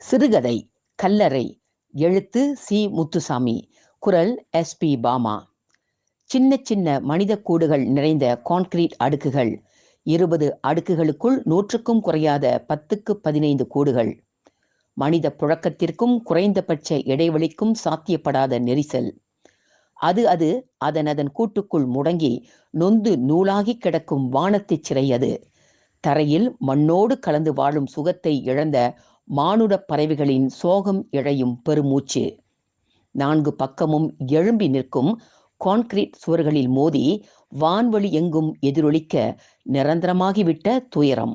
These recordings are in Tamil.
சிறுகதை கல்லறை எழுத்து சி. முத்துசாமி குரல் எஸ். பி. பாமா. சின்ன சின்ன மனித கூடுகள் நிறைந்த கான்கிரீட் அடுக்குகள் இருபது அடுக்குகளுக்குள் நூற்றுக்கும் குறையாத பத்துக்கு பதினைந்து கூடுகள். மனித புழக்கத்திற்கும் குறைந்தபட்ச இடைவெளிக்கும் சாத்தியப்படாத நெரிசல். அது அது அதன் அதன் கூட்டுக்குள் முடங்கி நொந்து நூலாகி கிடக்கும் வானத்தை சிறை அது. தரையில் மண்ணோடு கலந்து வாழும் சுகத்தை இழந்த மானுட பறவைகளின் சோகம் இழையும் பெருமூச்சு. நான்கு பக்கமும் எழும்பி நிற்கும் கான்கிரீட் சுவர்களில் மோதி வான்வழி எங்கும் எதிரொலிக்க நிரந்தரமாகிவிட்ட துயரம்.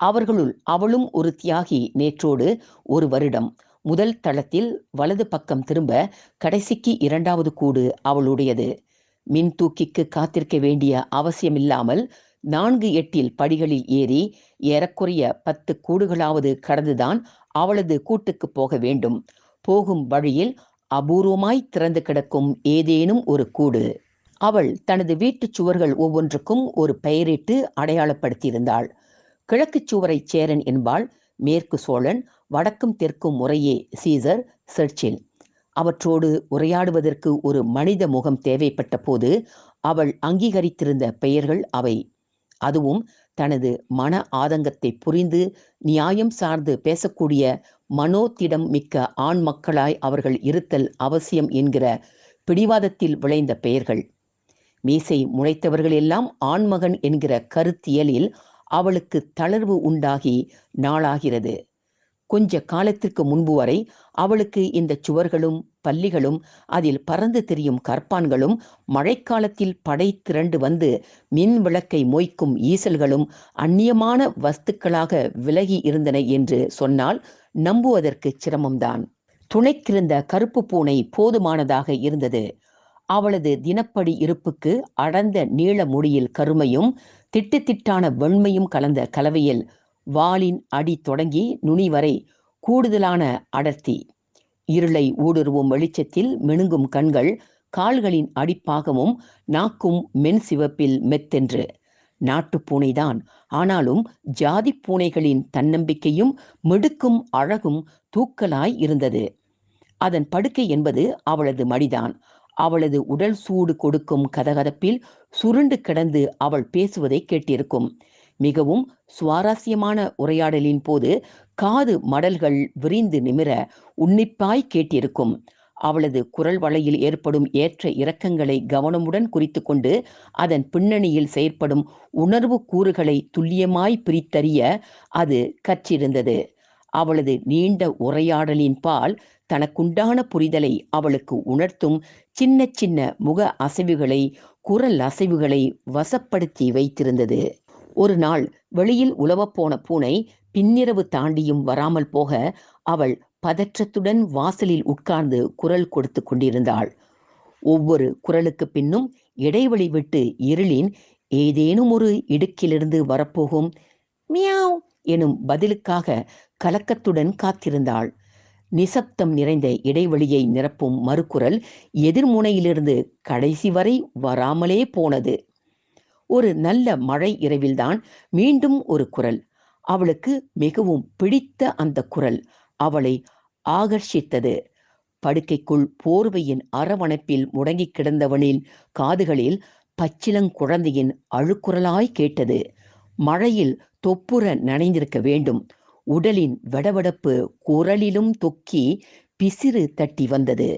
அவர்களுள் அவளும் ஒரு தியாகி நேற்றோடு ஒரு வருடம். முதல் தளத்தில் வலது பக்கம் திரும்ப கடைசிக்கு இரண்டாவது கூடு அவளுடையது. மின் தூக்கிக்கு காத்திருக்க வேண்டிய அவசியமில்லாமல் நான்கு எட்டில் படிகளில் ஏறி ஏறக்குறைய பத்து கூடுகளாவது கடந்துதான் அவளது கூட்டுக்கு போக வேண்டும். போகும் வழியில் அபூர்வமாய் திறந்து கிடக்கும் ஏதேனும் ஒரு கூடு. அவள் தனது வீட்டுச் சுவர்கள் ஒவ்வொன்றுக்கும் ஒரு பெயரிட்டு அடையாளப்படுத்தியிருந்தாள். கிழக்குச் சுவரைச் சேரன் என்பாள் மேற்கு சோழன் வடக்கும் தெற்கும் முறையே சீசர் சர்ச்சில். அவற்றோடு உரையாடுவதற்கு ஒரு மனித முகம் தேவைப்பட்ட போது அவள் அங்கீகரித்திருந்த பெயர்கள் அவை. அதுவும் தனது மன ஆதங்கத்தை புரிந்து நியாயம் சார்ந்து பேசக்கூடிய மனோத்திடம் மிக்க ஆண் மக்களாய் அவர்கள் இருத்தல் அவசியம் என்கிற பிடிவாதத்தில் விளைந்த பெயர்கள். மீசை முளைத்தவர்கள் எல்லாம் ஆண்மகன் என்கிற கருத்தியலில் அவளுக்கு தளர்வு உண்டாகி நாளாகிறது. கொஞ்ச காலத்திற்கு முன்பு வரை அவளுக்கு இந்த சுவர்களும் பள்ளிகளும் அதில் பறந்து திரியும் கற்பான்களும் மழைக்காலத்தில் படை திரண்டு வந்து மின் விளக்கை மொய்க்கும் ஈசல்களும் அந்நியமான வஸ்துக்களாக விலகி இருந்தன என்று சொன்னால் நம்புவதற்கு சிரமம்தான். துணைக்கிருந்த கருப்பு பூனை போதுமானதாக இருந்தது. அவளது தினப்படி இருப்புக்கு அடர்ந்த நீள முடியில் கருமையும் திட்டு திட்டான வெண்மையும் கலந்த கலவையில் வாளின் அடி தொடங்கி நுனி வரை கூடுதலான அடர்த்தி. இருளை ஊடுருவும் வெளிச்சத்தில் மெனுங்கும் கண்கள் கால்களின் அடிப்பாகமும் நாக்கும் மென் சிவப்பில் மெத்தென்று நாட்டுப்பூனைதான் ஆனாலும் ஜாதி பூனைகளின் தன்னம்பிக்கையும் மிடுக்கும் அழகும் தூக்கலாய் இருந்தது. அதன் படுக்கை என்பது அவளது மடிதான். அவளது உடல் சூடு கொடுக்கும் கதகதப்பில் சுருண்டு கிடந்து அவள் பேசுவதை கேட்டிருக்கும். மிகவும் சுவாரஸ்யமான உரையாடலின் போது காது மடல்கள் விரிந்து நிமிர உன்னிப்பாய் கேட்டிருக்கும். அவளது குரல் வளையில் ஏற்படும் ஏற்ற இறக்கங்களை கவனமுடன் குறித்து கொண்டு அதன் பின்னணியில் செயற்படும் உணர்வு கூறுகளை துல்லியமாய் பிரித்தறிய அது கற்றிருந்தது. அவளது நீண்ட உரையாடலின் பால் தனக்குண்டான புரிதலை அவளுக்கு உணர்த்தும் சின்ன சின்ன முக அசைவுகளை குரல் அசைவுகளை வசப்படுத்தி வைத்திருந்தது. ஒரு நாள் வெளியில் உலவப்போன பூனை பின்னிரவு தாண்டியும் வராமல் போக அவள் பதற்றத்துடன் வாசலில் உட்கார்ந்து குரல் கொடுத்து கொண்டிருந்தாள். ஒவ்வொரு குரலுக்கு பின்னும் இடைவெளி விட்டு இருளின் ஏதேனும் ஒரு இடுக்கிலிருந்து வரப்போகும் மியாவ் எனும் பதிலுக்காக கலக்கத்துடன் காத்திருந்தாள். நிசப்தம் நிறைந்த இடைவெளியை நிரப்பும் மறுக்குரல் எதிர்முனையிலிருந்து கடைசி வரை வராமலே போனது. ஒரு நல்ல மழை இரவில்தான் மீண்டும் ஒரு குரல். அவளுக்கு மிகவும் பிடித்த அந்த குரல். அவளை ஆகர்ஷித்தது. படுக்கைக்குள் போர்வையின் அரவணைப்பில் முடங்கி கிடந்தவனின் காதுகளில் பச்சிலங்குழந்தையின் அழுக்குரலாய் கேட்டது. மழையில் தொப்புற நனைந்திருக்க வேண்டும். உடலின் வெடவெடப்பு குரலிலும் தொக்கி பிசிறு தட்டி வந்தது.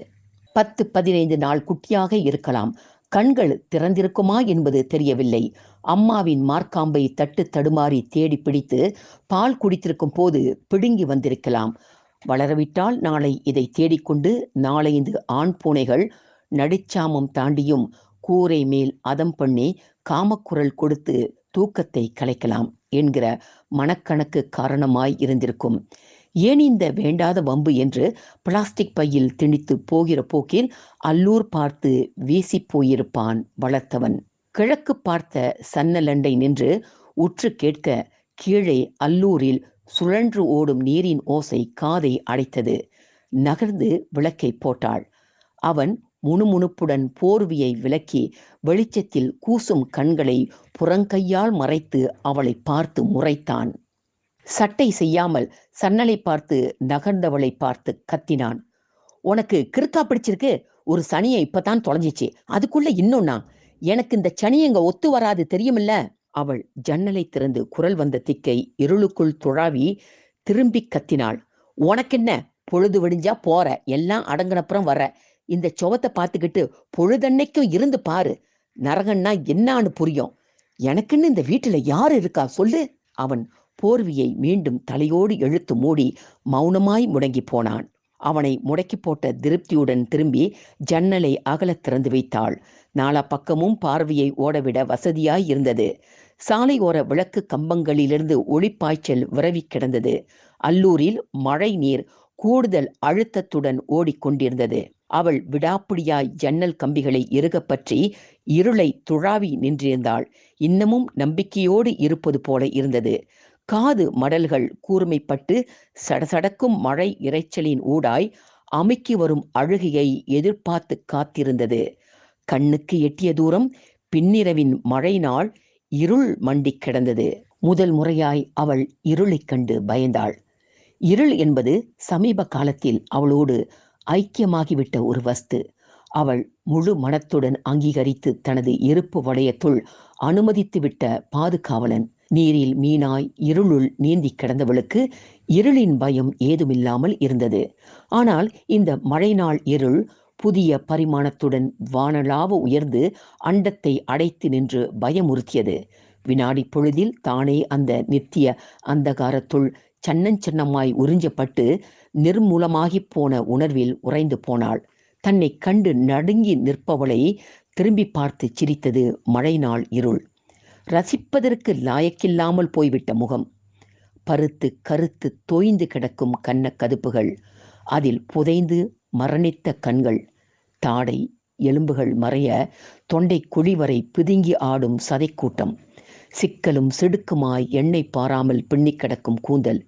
பத்து பதினைந்து நாள் குட்டியாக இருக்கலாம். கண்கள் திறந்திருக்குமா என்பது தெரியவில்லை. அம்மாவின் மார்க்காம்பை தட்டு தடுமாறி தேடி பிடித்து பால் குடித்திருக்கும் போது பிடுங்கி வந்திருக்கலாம். வளரவிட்டால் நாளை இதை தேடிக்கொண்டு நாளைந்து ஆண் பூனைகள் நடிச்சாமம் தாண்டியும் கூரை மேல் அதம் பண்ணி காமக்குரல் கொடுத்து தூக்கத்தை கலைக்கலாம் என்கிற மனக்கணக்கு காரணமாய் இருந்திருக்கும். ஏன் இந்த வேண்டாத வம்பு என்று பிளாஸ்டிக் பையில் திணித்து போகிற போக்கில் அல்லூர் பார்த்து வீசி போயிருப்பான் வளர்த்தவன். கிழக்கு பார்த்த சன்னலண்டை நின்று உற்று கேட்க கீழே அல்லூரில் சுழன்று ஓடும் நீரின் ஓசை காதை அடைத்தது. நகர்ந்து விளக்கை போட்டாள். அவன் முணுமுணுப்புடன் போர்வியை விலக்கி வெளிச்சத்தில் கூசும் கண்களை புறங்கையால் மறைத்து அவளை பார்த்து முறைத்தான். சட்டை செய்யாமல் சன்னலை பார்த்து நகர்ந்தவளை பார்த்து கத்தினான். உனக்கு கிறுக்கா பிடிச்சிருக்கு. ஒரு சனியை இப்பதான் தொலைஞ்சிச்சு. அதுக்குள்ள இன்னொன்னா? எனக்கு இந்த சனி எங்க ஒத்து வராது தெரியுமில்ல? அவள் ஜன்னலை திறந்து குரல் வந்த திக்கை இருளுக்குள் துழாவி திரும்பி கத்தினாள். உனக்கென்ன? பொழுது விடிஞ்சா போற. எல்லாம் அடங்கினப்புறம் வர இந்த சுவத்தை பார்த்துக்கிட்டு பொழுதன்னைக்கும் இருந்து பாரு. நரகன்னா என்னான்னு புரியும். எனக்குன்னு இந்த வீட்டுல யார் இருக்கா? சொல்லு. அவன் போர்வியை மீண்டும் தலையோடு எழுத்து மூடி மௌனமாய் முடங்கி போனான். அவனை முடக்கி போட்ட திருப்தியுடன் திரும்பி ஜன்னலை அகலத் திறந்து வைத்தாள். நாலா பக்கமும் பார்வையை ஓடவிட வசதியாய் இருந்தது. சாலையோர விளக்கு கம்பங்களிலிருந்து ஒளிப்பாய்ச்சல் விரவி கிடந்தது. அல்லூரில் மழை நீர் கூடுதல் அழுத்தத்துடன் ஓடிக்கொண்டிருந்தது அவள் விடாப்பிடியாய் ஜன்னல் கம்பிகளை இறுகப் பற்றி இருளை துழாவி நின்றிருந்தாள். இன்னமும் நம்பிக்கையோடு இருப்பது போல இருந்தது. காது மடல்கள் கூர்மைப்பட்டு சடசடக்கும் மழை இரைச்சலின் ஊடாய் அமுக்கி வரும் அழுகையை எதிர்பார்த்து காத்திருந்தது. கண்ணுக்கு எட்டிய தூரம் பின்னிரவின் மழை நாள் இருள் மண்டிக் கிடந்தது. முதல் முறையாய் அவள் இருளைக் கண்டு பயந்தாள். இருள் என்பது சமீப காலத்தில் அவளோடு ஐக்கியமாகிவிட்ட ஒரு வஸ்து. அவள் முழு மனத்துடன் அங்கீகரித்து தனது இருப்பு வளையத்துள் அனுமதித்துவிட்ட பாதுகாவலன். நீரில் மீனாய் இருளுள் நீந்தி கிடந்தவளுக்கு இருளின் பயம் ஏதுமில்லாமல் இருந்தது. ஆனால் இந்த மழைநாள் இருள் புதிய பரிமாணத்துடன் வானளாவ உயர்ந்து அண்டத்தை அடைத்து நின்று பயமுறுத்தியது. வினாடி பொழுதில் தானே அந்த நித்திய அந்தகாரத்துள் சன்னஞ்சன்னமாய் உறிஞ்சப்பட்டு நிர்மூலமாகிப் போன உணர்வில் உறைந்து போனாள். தன்னை கண்டு நடுங்கி நிற்பவளை திரும்பி பார்த்து சிரித்தது மழைநாள் இருள். ரசிப்பதற்கு லாயக்கில்லாமல் போய்விட்ட முகம். பருத்து கருத்து தோய்ந்து கிடக்கும் கன்ன கதுப்புகள். அதில் புதைந்து மரணித்த கண்கள். தாடை எலும்புகள் மறைய தொண்டை குழி வரை பிதுங்கி ஆடும் சதைக்கூட்டம். சிக்கலும் சிடுக்குமாய் எண்ணெய் பாராமல் பின்னிக் கிடக்கும் கூந்தல்.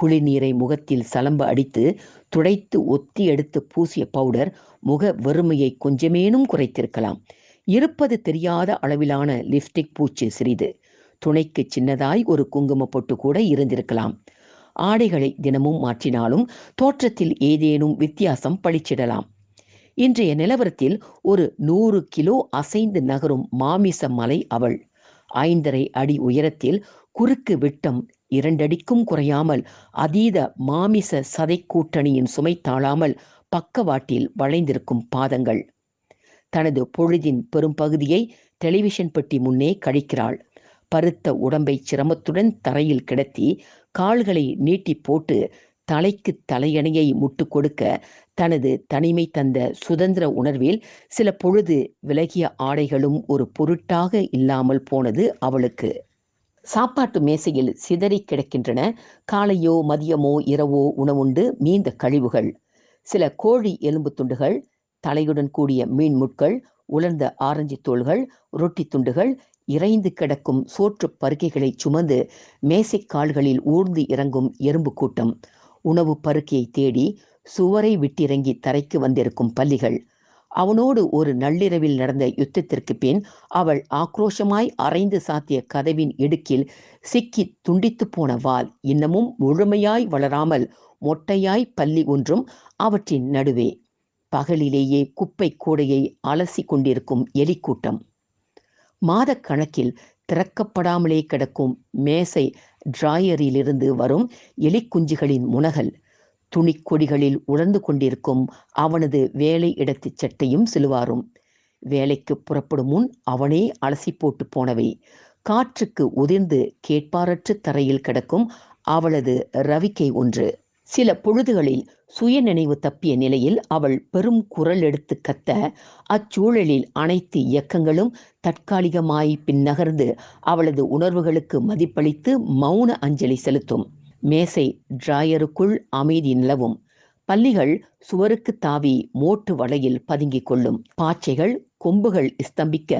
குளிநீரை முகத்தில் சலம்ப அடித்து துடைத்து ஒத்தி எடுத்து பூசிய பவுடர் முக வறுமையை கொஞ்சமேனும் குறைத்திருக்கலாம். இருப்பது தெரியாத அளவிலான லிப்ஸ்டிக் பூச்சு சிறிது. துணைக்கு சின்னதாய் ஒரு குங்கும பொட்டு கூட இருந்திருக்கலாம். ஆடைகளை தினமும் மாற்றினாலும் தோற்றத்தில் ஏதேனும் வித்தியாசம் பளிச்சிடலாம். இன்றைய நிலவரத்தில் ஒரு நூறு கிலோ அசைந்து நகரும் மாமிச மலை அவள். ஐந்தரை அடி உயரத்தில் குறுக்கு விட்டம் இரண்டடிக்கும் குறையாமல் அதீத மாமிச சதை கூட்டணியின் சுமை தாழாமல் பக்கவாட்டில் வளைந்திருக்கும் பாதங்கள். தனது பொழுதின் பெரும்பகுதியை டெலிவிஷன் பெட்டி முன்னே கழிக்கிறாள். பருத்த உடம்பை சிரமத்துடன் தரையில் கிடத்தி கால்களை நீட்டி போட்டு தலைக்கு தலையணையை முட்டு கொடுக்க தனது தனிமை தந்த சுதந்திர உணர்வில் சில பொழுது விலகிய ஆடைகளும் ஒரு பொருட்டாக இல்லாமல் போனது அவளுக்கு. சாப்பாட்டு மேசையில் சிதறி கிடக்கின்றன. காலையோ மதியமோ இரவோ உணவுண்டு மீந்த கழிவுகள். சில கோழி எலும்பு துண்டுகள் தலையுடன் கூடிய மீன் முட்கள் உலர்ந்த ஆரஞ்சு தோள்கள் ரொட்டி துண்டுகள் இறைந்து கிடக்கும் சோற்று பருக்கைகளை சுமந்து மேசைக்கால்களில் ஊர்ந்து இறங்கும் எறும்பு கூட்டம். உணவு பருக்கையை தேடி சுவரை விட்டிறங்கி தரைக்கு வந்திருக்கும் பள்ளிகள் அவனோடு ஒரு நள்ளிரவில் நடந்த யுத்தத்திற்கு பின் அவள் ஆக்ரோஷமாய் அரைந்து சாத்திய கதவின் இடுக்கில் சிக்கி துண்டித்து போன வால் இன்னமும் முழுமையாய் வளராமல் மொட்டையாய் பல்லி ஒன்றும் அவற்றின் நடுவே பகலிலேயே குப்பை கூடையை அலசி கொண்டிருக்கும் எலிக்கூட்டம். மாதக்கணக்கில் திறக்கப்படாமலே கிடக்கும் மேசை டிராயரிலிருந்து வரும் எலிக்குஞ்சுகளின் முனகல். துணிக்கொடிகளில் உலர்ந்து கொண்டிருக்கும் அவனது வேலை இடத்து சட்டையும் சிலுவாரும். வேலைக்கு புறப்படும் முன் அவனே அலசி போட்டு போனவை. காற்றுக்கு உதிர்ந்து கேட்பாரற்று தரையில் கிடக்கும் அவளது ரவிக்கை ஒன்று. சில பொழுதுகளில் சுய நினைவு தப்பிய நிலையில் அவள் பெரும் குரல் எடுத்து கத்த அச்சூழலில் அனைத்து இயக்கங்களும் தற்காலிகமாய் பின்னகர்ந்து அவளது உணர்வுகளுக்கு மதிப்பளித்து மௌன அஞ்சலி செலுத்தும். மேசை டிராயருக்குள் அமைதி நிலவும். பள்ளிகள் சுவருக்கு தாவி மோட்டு வலையில் பதுங்கிக் கொள்ளும். பாச்சைகள் கொம்புகள் ஸ்தம்பிக்க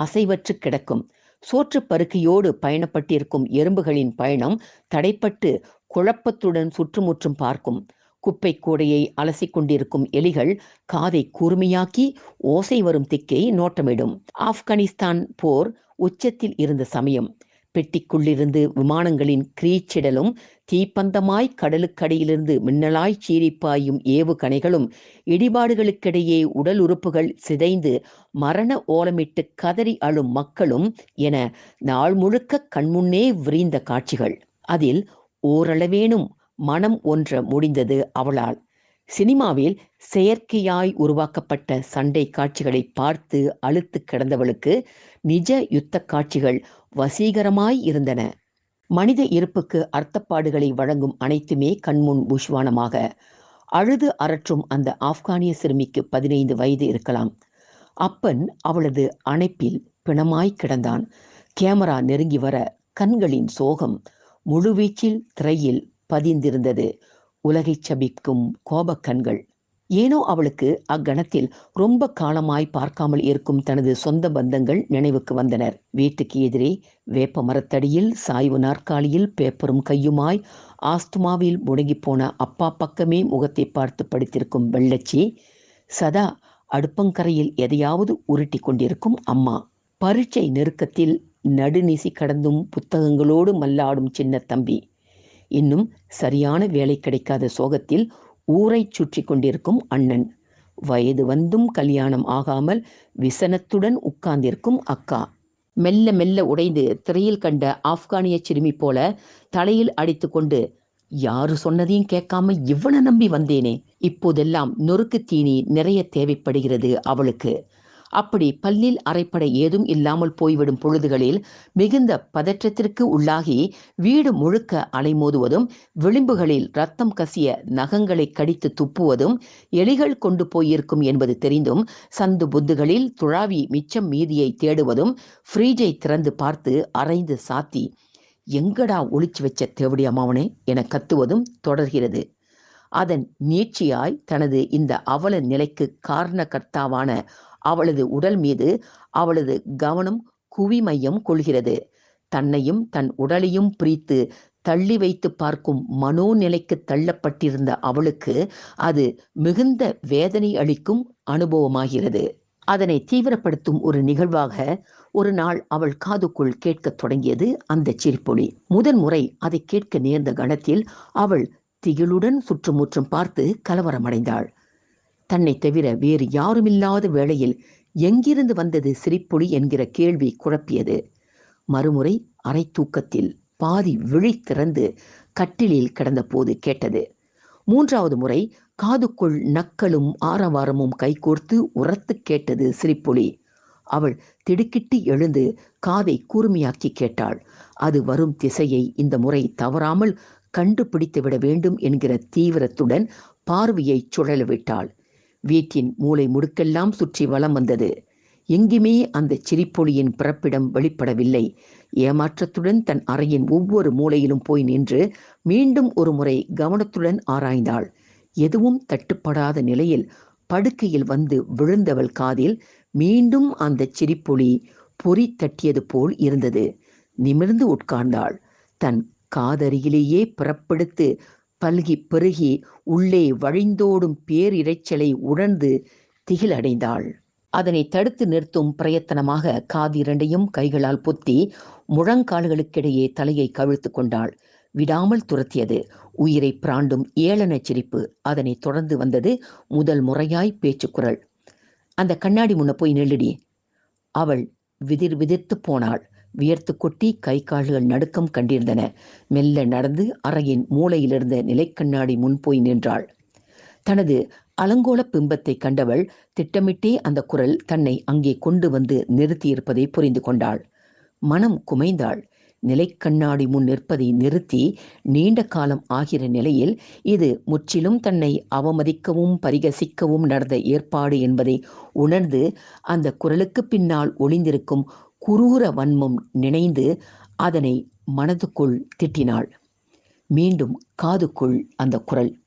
அசைவற்று கிடக்கும். சோற்று பருக்கையோடு பயணப்பட்டிருக்கும் எறும்புகளின் பயணம் தடைப்பட்டு குழப்பத்துடன் சுற்றுமுற்றும் பார்க்கும். குப்பை கூடையை அலசி கொண்டிருக்கும் எலிகள் காதை கூர்மையாக்கி ஓசை வரும் திக்கை நோட்டமிடும். ஆப்கானிஸ்தான் போர் உச்சத்தில் இருந்த சமயம். பெட்டிக்குள்ளிருந்து விமானங்களின் கிரீச்சிடலும் தீப்பந்தமாய் கடலுக்கடியிலிருந்து மின்னலாய் சீரிப்பாயும் ஏவுகணைகளும் இடிபாடுகளுக்கிடையே உடல் உறுப்புகள் சிதைந்து மரண ஓலமிட்டு கதறி அழும் மக்களும் என நாள் முழுக்க கண்முன்னே விரிந்த காட்சிகள். அதில் ஓரளவேனும் மனம் ஒன்ற முடிந்தது அவளால். சினிமாவில் செயற்கையாய் உருவாக்கப்பட்ட சண்டை காட்சிகளை பார்த்து அழுத்து கிடந்தவளுக்கு நிஜ யுத்த காட்சிகள் வசீகரமாய் இருந்தன. மனித இருப்புக்கு அர்த்தப்பாடுகளை வழங்கும் அனைத்துமே கண்முன் புஷ்வானமாக. அழுது அரற்றும் அந்த ஆப்கானிய சிறுமிக்கு பதினைந்து வயது இருக்கலாம். அப்பன் அவளது அணைப்பில் பிணமாய் கிடந்தான். கேமரா நெருங்கி வர கண்களின் சோகம் முழுவீச்சில் திரையில் பதிந்திருந்தது. உலகைச் சபிக்கும் கோபக்கண்கள் ஏனோ அவளுக்கு அக்கணத்தில் ரொம்ப காலமாய் பார்க்காமல் இருக்கும் தனது சொந்த பந்தங்கள் நினைவுக்கு வந்தனர். வீட்டுக்கு எதிரே வேப்ப மரத்தடியில் சாய்வு நாற்காலியில் பேப்பரும் கையுமாய் ஆஸ்துமாவில் முடங்கி போன அப்பா பக்கமே முகத்தை பார்த்து படித்திருக்கும் வெள்ளச்சி சதா அடுப்பங்கரையில் எதையாவது உருட்டி கொண்டிருக்கும் அம்மா. பரீட்சை நெருக்கத்தில் நடுநிசி கடந்தும் புத்தகங்களோடு மல்லாடும் சின்ன தம்பி. இன்னும் சரியான வேலை கிடைக்காத சோகத்தில் ஊரை சுற்றி கொண்டிருக்கும் அண்ணன். வயது வந்தும் கல்யாணம் ஆகாமல் விசனத்துடன் உட்கார்ந்திருக்கும் அக்கா. மெல்ல மெல்ல உடைந்து திரையில் கண்ட ஆப்கானிய சிறுமி போல தலையில் அடித்து கொண்டு யாரு சொன்னதையும் கேட்காம இவ்வளவு நம்பி வந்தேனே. இப்போதெல்லாம் நொறுக்கு தீனி நிறைய தேவைப்படுகிறது அவளுக்கு. அப்படி பல்லில் அரைப்படை ஏதும் இல்லாமல் போய்விடும் பொழுதுகளில் மிகுந்த பதற்றத்திற்கு உள்ளாகி வீடு முழுக்க அலைமோதுவதும் விளிம்புகளில் ரத்தம் கசிய நகங்களை கடித்து துப்புவதும் எலிகள் கொண்டு போயிருக்கும் என்பது தெரிந்தும் சந்து புத்துகளில் துழாவி மிச்சம் மீதியை தேடுவதும் ஃப்ரீஜை திறந்து பார்த்து அரைந்து சாத்தி எங்கடா ஒளிச்சு வச்ச தேவடி அம்மாவனே என கத்துவதும் தொடர்கிறது. அதன் நீட்சியாய் தனது இந்த அவல நிலைக்கு காரணகர்த்தாவான அவளது உடல் மீது அவளது கவனம் குவிமையம் கொள்கிறது. தன்னையும் தன் உடலையும் பிரித்து தள்ளி வைத்து பார்க்கும் மனோநிலைக்கு தள்ளப்பட்டிருந்த அவளுக்கு அது மிகுந்த வேதனை அளிக்கும் அனுபவமாகிறது. அதனை தீவிரப்படுத்தும் ஒரு நிகழ்வாக ஒரு நாள் அவள் காதுக்குள் கேட்கத் தொடங்கியது அந்த சிரிப்பொலி. முதன் முறை அதை கேட்க நேர்ந்த கணத்தில் அவள் திகிலுடன் சுற்றுமுற்றும் பார்த்து கலவரமடைந்தாள். தன்னை தவிர வேறு யாருமில்லாத வேளையில் எங்கிருந்து வந்தது சிரிப்பொலி என்கிற கேள்வி குழப்பியது. மறுமுறை அரை தூக்கத்தில் பாதி விழி திறந்து கட்டிலில் கிடந்தபோது கேட்டது. மூன்றாவது முறை காதுக்குள் நக்களும் ஆரவாரமும் கைகோர்த்து உரத்து கேட்டது சிரிப்பொலி. அவள் திடுக்கிட்டு எழுந்து காதை கூர்மையாக்கி கேட்டாள். அது வரும் திசையை இந்த முறை தவறாமல் கண்டுபிடித்து விட வேண்டும் என்கிற தீவிரத்துடன் பார்வையை சுழலவிட்டாள். வீட்டின் மூளை முடுக்கெல்லாம் சுற்றி வலம் வந்தது. எங்குமே அந்த சிரிப்பொலியின் பிறப்பிடம் வெளிப்படவில்லை. ஏமாற்றத்துடன் தன் அறையின் ஒவ்வொரு மூலையிலும் போய் நின்று மீண்டும் ஒரு முறை கவனத்துடன் ஆராய்ந்தாள். எதுவும் தட்டுப்படாத நிலையில் படுக்கையில் வந்து விழுந்தவள் காதில் மீண்டும் அந்த சிரிப்பொலி பொறி தட்டியது போல் இருந்தது. நிமிர்ந்து உட்கார்ந்தாள். தன் காதருகிலேயே பிறப்பெடுத்து பல்கி பெருகி உள்ளே வழிந்தோடும் பேரிரைச்சலை உணர்ந்து திகிலடைந்தாள். அதனை தடுத்து நிறுத்தும் பிரயத்தனமாக காது இரண்டையும் கைகளால் பொத்தி முழங்கால்களுக்கிடையே தலையை கவிழ்த்து கொண்டாள். விடாமல் துரத்தியது. உயிரை பிராண்டும் ஏளனச் சிரிப்பு. அதனை தொடர்ந்து வந்தது முதல் முறையாய் பேச்சுக்குரல். அந்த கண்ணாடி முன்ன போய் நெல்லுடி. அவள் விதிர் விதிர்த்து போனாள். வியர்த்து கொட்டி கை கால்கள் நடுக்கம் கண்டிருந்தன. மெல்ல நடந்து அறையின் மூலையிலிருந்த நிலைக்கண்ணாடி முன் போய் நின்றாள். தனது அலங்கோல பிம்பத்தை கண்டவள் திட்டமிட்டே அந்த குரல் தன்னை அங்கே கொண்டு வந்து நிறுத்தியிருப்பதை புரிந்து கொண்டாள். மனம் குமைந்தாள். நிலைக்கண்ணாடி முன் நிற்பதை நிறுத்தி நீண்ட காலம் ஆகிற நிலையில் இது முற்றிலும் தன்னை அவமதிக்கவும் பரிகசிக்கவும் நடந்த ஏற்பாடு என்பதை உணர்ந்து அந்த குரலுக்கு பின்னால் ஒளிந்திருக்கும் குரூர வன்மம் நினைந்து அதனை மனதுக்குள் திட்டினாள். மீண்டும் காதுக்குள் அந்த குரல்.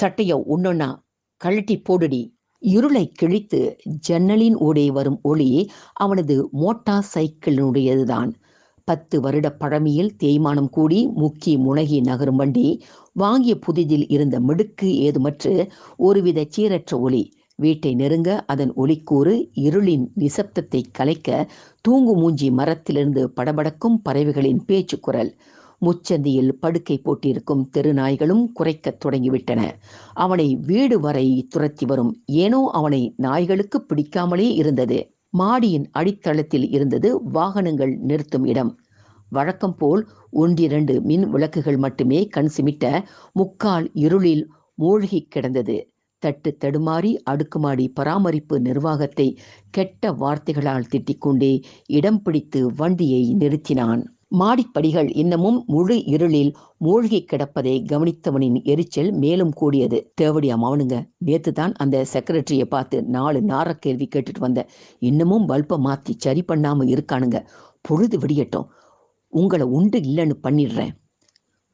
சட்டைய உன்னொன்னா கழட்டி போடுடி. இருளை கிழித்து ஜன்னலின் ஊடே வரும் ஒளி அவனது மோட்டார் சைக்கிளினுடையதுதான். பத்து வருட பழமையில் தேய்மானம் கூடி முக்கி முனகி நகரும் வண்டி வாங்கிய புதிதில் இருந்த மிடுக்கு ஏதுமற்று ஒருவித சீரற்ற ஒளி. வீட்டை நெருங்க அதன் ஒலிக்கூறு இருளின் நிசப்தத்தை கலைக்க தூங்கு மூஞ்சி மரத்திலிருந்து படபடக்கும் பறவைகளின் பேச்சு குரல் முச்சந்தியில் படுக்கை போட்டிருக்கும் தெருநாய்களும் குறைக்கத் தொடங்கிவிட்டன. அவனை வீடு வரை துரத்தி வரும் ஏனோ அவனை நாய்களுக்கு பிடிக்காமலே இருந்தது. மாடியின் அடித்தளத்தில் இருந்தது வாகனங்கள் நிறுத்தும் இடம். வழக்கம் போல் ஒன்றிரண்டு மின் விளக்குகள் மட்டுமே கண் சிமிட்ட முக்கால் இருளில் மூழ்கி கிடந்தது. தட்டு தடுமாறி அடுக்குமாடி பராமரிப்பு நிர்வாகத்தை கெட்ட வார்த்தைகளால் திட்டிக்கொண்டே இடம் பிடித்து வண்டியை நிறுத்தினான். மாடிப்படிகள் இன்னமும் முழு இருளில் மூழ்கி கிடப்பதை கவனித்தவனின் எரிச்சல் மேலும் கூடியது. தேவடியா அவனுங்க நேத்து தான் அந்த செக்ரட்டரியை பார்த்து நாலு நார கேள்வி கேட்டுட்டு வந்த. இன்னமும் பல்பை மாத்தி சரி பண்ணாம இருக்கானுங்க. பொழுது விடியட்டும். உங்களை உண்டு இல்லைன்னு பண்ணிடுறேன்.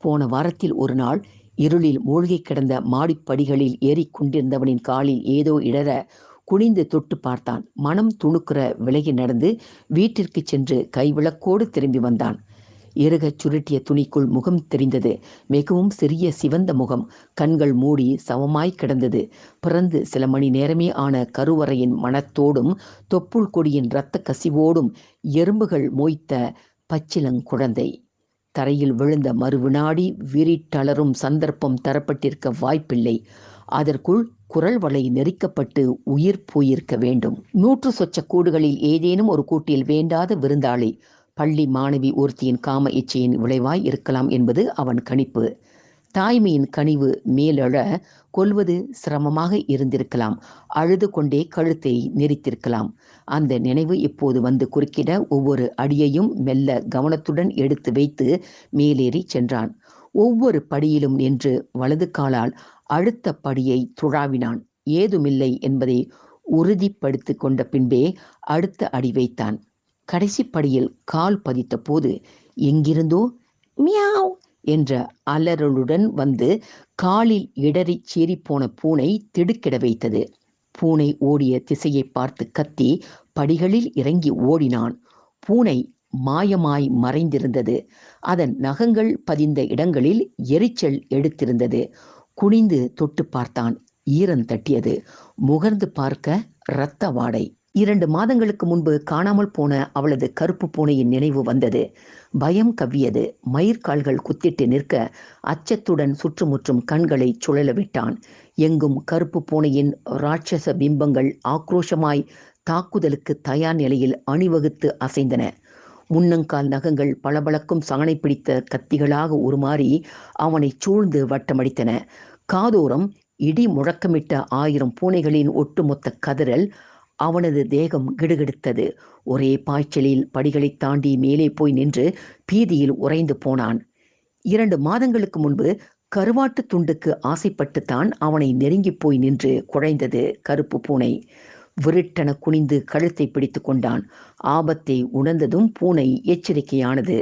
போன வாரத்தில் ஒரு நாள் இருளில் மூழ்கி கிடந்த மாடிப்படிகளில் ஏறிக் கொண்டிருந்தவனின் காலில் ஏதோ இடர குனிந்து தொட்டு பார்த்தான். மனம் துணுக்குற விலகி நடந்து வீட்டிற்கு சென்று கைவிளக்கோடு திரும்பி வந்தான். இறுகச் சுருட்டிய துணிக்குள் முகம் தெரிந்தது. மிகவும் சிறிய சிவந்த முகம். கண்கள் மூடி சமமாய் கிடந்தது. பிறந்து சில மணி நேரமே ஆன கருவறையின் மனத்தோடும் தொப்புள் கொடியின் இரத்த கசிவோடும் எறும்புகள் மோய்த்த பச்சிலங்குழந்தை தரையில் விழுந்த மறுவினாடி விரிட்டலரும் சந்தர்ப்பம் தரப்பட்டிருக்க வாய்ப்பில்லை. அதற்குள் குரல் வலை நெரிக்கப்பட்டு உயிர் போயிருக்க வேண்டும். நூற்று சொச்ச கூடுகளில் ஏதேனும் ஒரு கூட்டில் வேண்டாத விருந்தாளி பள்ளி மாணவி ஒருத்தியின் காம இச்சையின் விளைவாய் இருக்கலாம் என்பது அவன் கணிப்பு. தாய்மையின் கனிவு மேலெழ கொல்வது சிரமமாக இருந்திருக்கலாம். அழுது கொண்டே கழுத்தை நெரித்திருக்கலாம். அந்த நினைவு இப்போது வந்து குறுக்கிட ஒவ்வொரு அடியையும் மெல்ல கவனத்துடன் எடுத்து வைத்து மேலேறி சென்றான். ஒவ்வொரு படியிலும் நின்று வலது காலால் அடுத்த படியை துழாவினான். ஏதுமில்லை என்பதை உறுதிப்படுத்தி கொண்ட பின்பே அடுத்த அடி வைத்தான். கடைசி படியில் கால் பதித்த போது எங்கிருந்தோ? மியாவ்! என்ற அலறலுடன் வந்து காலில் இடறி சீறிப்போன பூனை திடுக்கிட வைத்தது. பூனை ஓடிய திசையை பார்த்து கத்தி படிகளில் இறங்கி ஓடினான். பூனை மாயமாய் மறைந்திருந்தது. அதன் நகங்கள் பதிந்த இடங்களில் எரிச்சல் எடுத்திருந்தது. குனிந்து தொட்டு பார்த்தான். ஈரன் தட்டியது. முகர்ந்து பார்க்க இரத்த வாடை. இரண்டு மாதங்களுக்கு முன்பு காணாமல் போன அவளது கருப்பு பூனையின் நினைவு வந்தது. பயம் கவ்வியது. மயிர்கால்கள் குத்திட்டு நிற்க அச்சத்துடன் சுற்றுமுற்றும் கண்களை சுழல விட்டான். எங்கும் கருப்பு பூனையின் ராட்சச பிம்பங்கள் ஆக்ரோஷமாய் தாக்குதலுக்கு தயார் நிலையில் அணிவகுத்து அசைந்தன. முன்னங்கால் நகங்கள் பளபளக்கும் சாணை பிடித்த கத்திகளாக உருமாறி அவனை சூழ்ந்து வட்டமடித்தன. காதோரம் இடி முழக்கமிட்ட ஆயிரம் பூனைகளின் ஒட்டுமொத்த கதறல் அவனது தேகம் கிடுகிடுத்தது. ஒரே பாய்ச்சலில் படிகளை தாண்டி மேலே போய் நின்று பீதியில் உறைந்து போனான். இரண்டு மாதங்களுக்கு முன்பு கருவாட்டு துண்டுக்கு ஆசைப்பட்டுத்தான் அவனை நெருங்கி போய் நின்று குழைந்தது கருப்பு பூனை. விருட்டென குனிந்து கழுத்தை பிடித்து கொண்டான். ஆபத்தை உணர்ந்ததும் பூனை எச்சரிக்கையானது.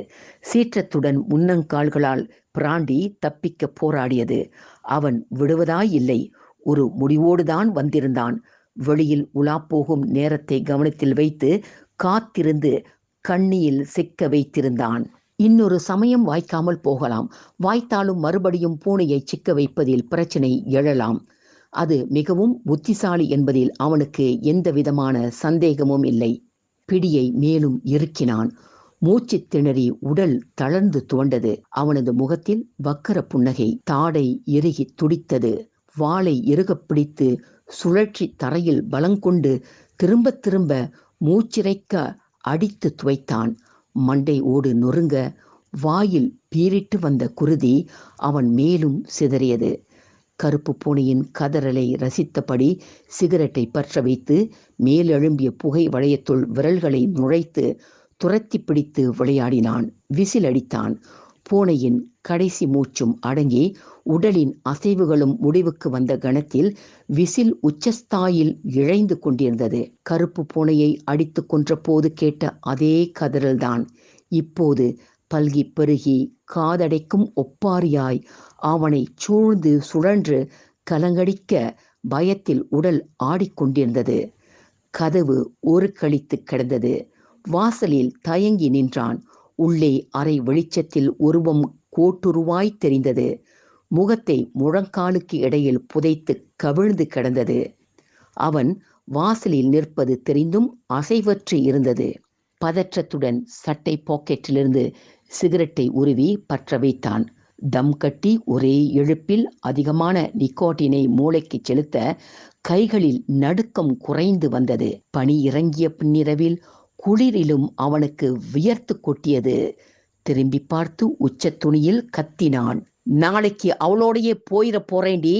சீற்றத்துடன் முன்னங்கால்களால் பிராண்டி தப்பிக்க போராடியது. அவன் விடுவதாயில்லை ஒரு முடிவோடுதான் வந்திருந்தான். வெளியில் உலாப்போகும் நேரத்தை கவனத்தில் வைத்து காத்திருந்து கண்ணியில் சிக்க வைத்திருந்தான். இன்னொரு சமயம் வாய்க்காமல் போகலாம். வாய்த்தாலும் மறுபடியும் பூனையை சிக்க வைப்பதில் பிரச்சனை எழலாம். அது மிகவும் புத்திசாலி என்பதில் அவனுக்கு எந்த விதமான சந்தேகமும் இல்லை. பிடியை மேலும் இறுக்கினான். மூச்சு திணறி உடல் தளர்ந்து துவண்டது. அவனது முகத்தில் வக்கர புன்னகை தாடை இறுகி துடித்தது. வாளை இறுகப் பிடித்து சுழற்சி தரையில் பலங்கொண்டு திரும்ப திரும்ப மூச்சிறைக்க அடித்து துவைத்தான். மண்டை ஓடு நொறுங்க வாயில் பீரிட்டு வந்த குருதி அவன் மேலும் சிதறியது. கருப்பு பூனையின் கதறலை ரசித்தபடி சிகரெட்டை பற்ற வைத்து மேலெழும்பிய புகை வளையத்துள் விரல்களை நுழைத்து துரத்தி பிடித்து விளையாடினான். விசில் அடித்தான். பூனையின் கடைசி மூச்சும் அடங்கி உடலின் அசைவுகளும் முடிவுக்கு வந்த கணத்தில் விசில் உச்சஸ்தாயில் இழைந்து கொண்டிருந்தது. கருப்பு பூனையை அடித்து கொன்ற போது கேட்ட அதே கதறல்தான். இப்போது பல்கி பெருகி காதடைக்கும் ஒப்பாரியாய் அவனை சூழ்ந்து சுழன்று கலங்கடிக்க பயத்தில் உடல் ஆடிக்கொண்டிருந்தது. கதவு ஒரு கழித்து கிடந்தது. வாசலில் தயங்கி நின்றான். உள்ளே அரை வெளிச்சத்தில் உருவம் கோட்டுருவாய் தெரிந்தது. முகத்தை முழங்காலுக்கு இடையில் புதைத்து கவிழ்ந்து கிடந்தது. அவன் வாசலில் நிற்பது தெரிந்தும் அசைவற்று இருந்தது. பதற்றத்துடன் சட்டை பாக்கெட்டிலிருந்து சிகரெட்டை உருவி பற்ற வைத்தான். தம் கட்டி ஒரே எழுப்பில் அதிகமான நிக்கோட்டினை மூளைக்கு செலுத்த கைகளில் நடுக்கம் குறைந்து வந்தது. பனி இறங்கிய பின்னிரவில் குளிரிலும் அவனுக்கு வியர்த்து கொட்டியது. திரும்பி பார்த்து உச்ச துணியில் கத்தினான். நாளைக்கு அவளோடையே போயிட போறேண்டி